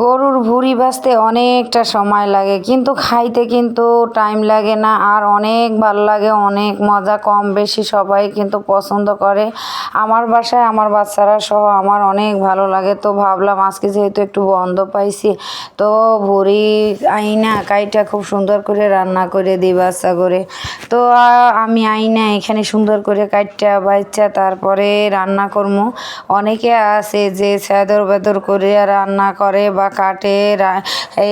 গরুর ভুঁড়ি বাছতে অনেকটা সময় লাগে, কিন্তু খাইতে কিন্তু টাইম লাগে না আর অনেক ভালো লাগে, অনেক মজা কম বেশি সবাই কিন্তু পছন্দ করে। আমার বাসায় আমার বাচ্চারা সহ আমার অনেক ভালো লাগে, তো ভাবলাম আজকে যেহেতু একটু বন্ধ পাইছি, তো ভুঁড়ি আইনা কাইটা খুব সুন্দর করে রান্না করে দিই বাচ্চা করে। তো আমি আইনা এখানে সুন্দর করে কাইটা বাচ্চা তারপরে রান্না করব অনেকে আছে যে স্যাদর বেদর করে রান্না করে বা কাটে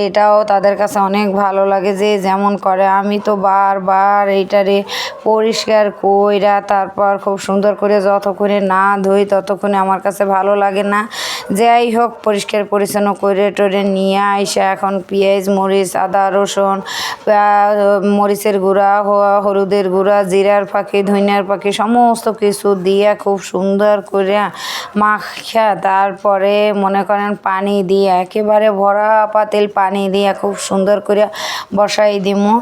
এটাও তাদের কাছে অনেক ভালো লাগে যে যেমন করে। আমি তো বারবার এইটারে পরিষ্কার কইরা তারপর খুব সুন্দর করে যতক্ষণে না ধুই ততক্ষণে আমার কাছে ভালো লাগে না। যাই হোক, পরিষ্কার পরিচ্ছন্ন করে টরে নিয়ে আইসা এখন পেঁয়াজ, মরিচ, আদা, রসুন মরিচের গুঁড়া হ- হলুদের গুঁড়া, জিরার পাখি ধনিয়ার পাখি সমস্ত কিছু দিয়ে খুব সুন্দর করে মাখা তারপরে মনে করেন পানি দিয়ে, একেবারে ভরা পাতিল পানি দিয়ে খুব সুন্দর করে বসাই দিমু।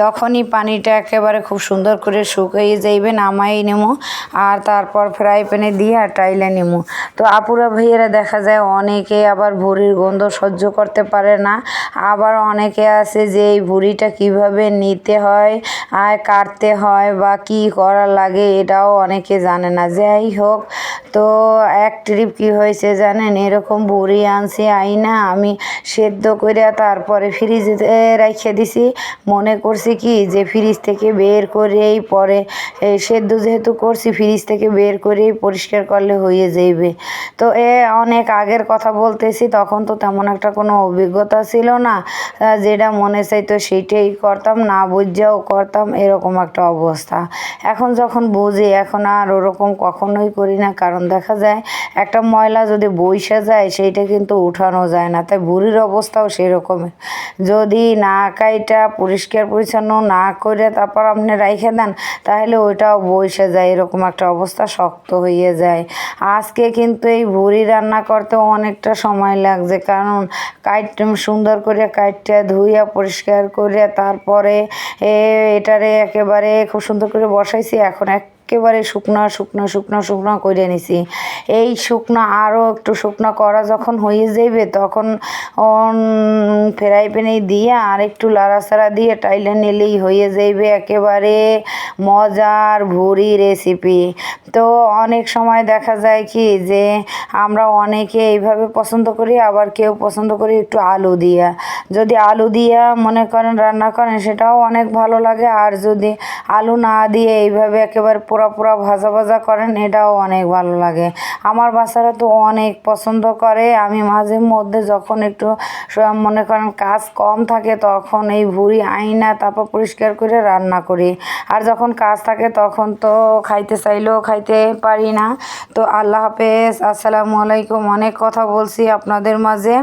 যখনই পানিটা একেবারে খুব সুন্দর করে শুকিয়ে যাইবে, নামাই নেব আর তারপর ফ্রাই প্যানে দিয়ে আর টাইলে নিমু। তো আপুরা ভাইয়েরা দেখা যায় অনেকে আবার ভুঁড়ির গন্ধ সহ্য করতে পারে না, আবার অনেকে আছে যে এই ভুঁড়িটা কীভাবে নিতে হয় আর কাটতে হয় বা কি করা লাগে এটাও অনেকে জানে না। যাই হোক, তো এক ট্রিপ কি হয়েছে জানেন? এরকম ভুঁড়ি আনছি, আইনা আমি সেদ্ধ করে তারপরে ফ্রিজে রেখে দিছি। মনে করছি কি যে ফ্রিজ থেকে বের করেই পরে সেদ্ধ যেহেতু করছি ফ্রিজ থেকে বের করেই পরিষ্কার করলে হয়ে যাইবে। তো এ, অনেক আগের কথা বলতেছি, তখন তো তেমন একটা কোনো অভিজ্ঞতা ছিল না। যেটা মনে চাইতো সেইটাই করতাম, না বুঝাও করতাম, এরকম একটা অবস্থা। এখন যখন বুঝি, এখন আর ওরকম কখনোই করি না, কারণ দেখা যায়, একটা ময়লা যদি বইসা যায়, সেইটা কিন্তু উঠানো যায় না। তাই বুড়ির অবস্থাও সেই সেরকমই। যদি না কাইটা পরিষ্কার, পরিচ্ছন্ন না করে তারপর আপনি রাইখে দেন, তাহলে ওইটাও বইসে যায়, এরকম একটা অবস্থা শক্ত হয়ে যায়। আজকে কিন্তু এই ভুড়ি রান্না করতেও অনেকটা সময় লাগছে, কারণ কাইট সুন্দর করে কাইটটা ধুইয়া, পরিষ্কার করে তারপরে এটারে একেবারে খুব সুন্দর করে বসাইছি, এখন একেবারে শুকনা, শুকনো শুকনো শুকনো করে নিছি। এই শুকনো আরও একটু শুকনো করা যখন হয়ে যাইবে, তখন ফ্রাই প্যানে দিয়ে আর একটু লাড়াচাড়া দিয়ে টাইলে নিলেই হয়ে যাইবে একেবারে মজার ভুড়ি রেসিপি। তো অনেক সময় দেখা যায় কি যে আমরা অনেকে এইভাবে পছন্দ করি, আবার কেউ পছন্দ করি একটু আলু দিয়া। যদি আলু দিয়ে মনে করেন রান্না করেন, সেটাও অনেক ভালো লাগে। আর যদি আলু না দিয়ে এইভাবে একেবারে পোড়া পোড়া ভাজা ভাজা করেন, এটাও অনেক ভালো লাগে। আমার বাচ্চারা তো অনেক পছন্দ করে। আমি মাঝে মধ্যে যখন একটু মনে করেন কাজ কম থাকে, তখন এই ভুড়ি আইনা তারপর পরিষ্কার করে রান্না করি। আর যখন কাজ থাকে, তখন তো খাইতে চাইলেও খাইতে পারি না। তো আল্লাহ হাফেজ। আসসালামু আলাইকুম। অনেক কথা বলছি আপনাদের মাঝে।